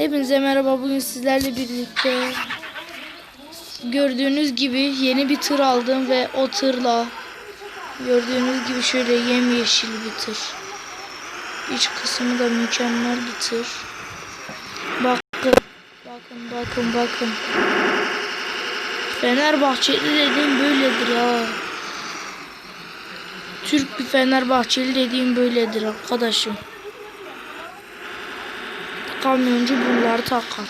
Hepinize merhaba. Bugün sizlerle birlikte gördüğünüz gibi yeni bir tır aldım ve o tırla gördüğünüz gibi şöyle yemyeşil bir tır. İç kısmı da mükemmel bir tır. Bakın, bakın, bakın, bakın. Fenerbahçeli dediğim böyledir ha. Türk bir Fenerbahçeli dediğim böyledir arkadaşım. Kamyoncu bunları takar.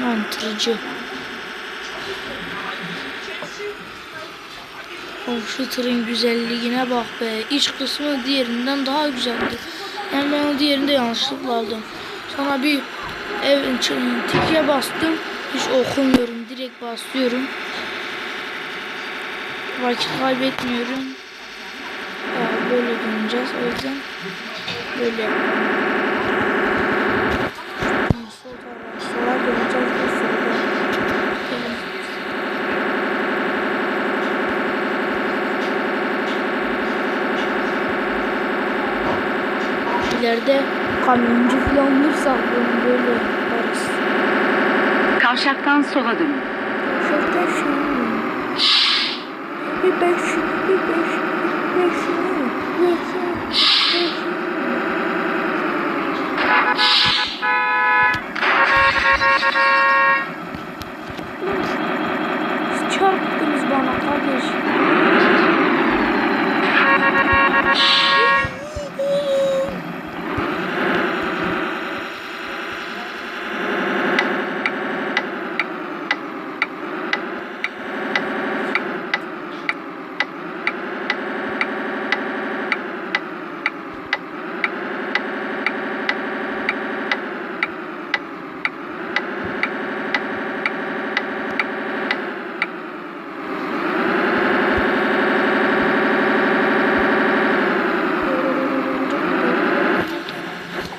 Mantırıcı. Of şu tırın güzelliğine bak be. İç kısmı diğerinden daha güzeldi. Yani ben o diğerinde yanlışlıkla aldım. Sonra bir evin tike bastım. Hiç okumuyorum. Direkt basıyorum. Vakit kaybetmiyorum. Ya böyle döneceğiz. O yüzden böyle yapıyorum. İleride kamyoncu falan olursa bunu böyle yaparız. Kavşaktan sola dönün. Şurada şu. Bir beş, bir beş,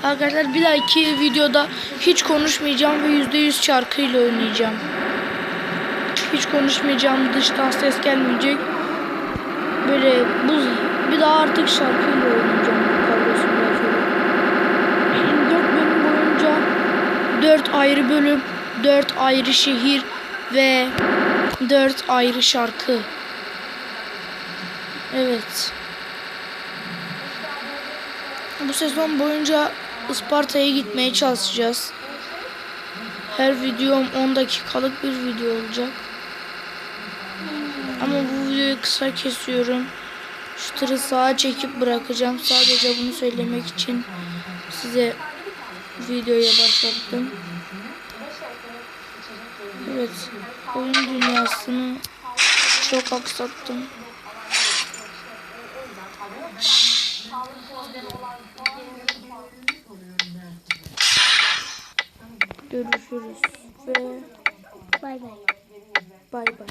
Arkadaşlar bir dahaki videoda hiç konuşmayacağım ve %100 şarkıyla oynayacağım. Hiç konuşmayacağım, dıştan ses gelmeyecek. Böyle bu bir daha artık şarkıyla oynayacağım şöyle. 4 bölüm boyunca 4 ayrı bölüm, 4 ayrı şehir ve 4 ayrı şarkı. Evet. Bu sezon boyunca Isparta'ya gitmeye çalışacağız. Her videom 10 dakikalık bir video olacak. Ama bu videoyu kısa kesiyorum. Şu tırı sağa çekip bırakacağım. Sadece bunu söylemek için size videoya başlattım. Evet. Oyun dünyasını çok aksattım. Görüşürüz ve Bay bay. bay bay.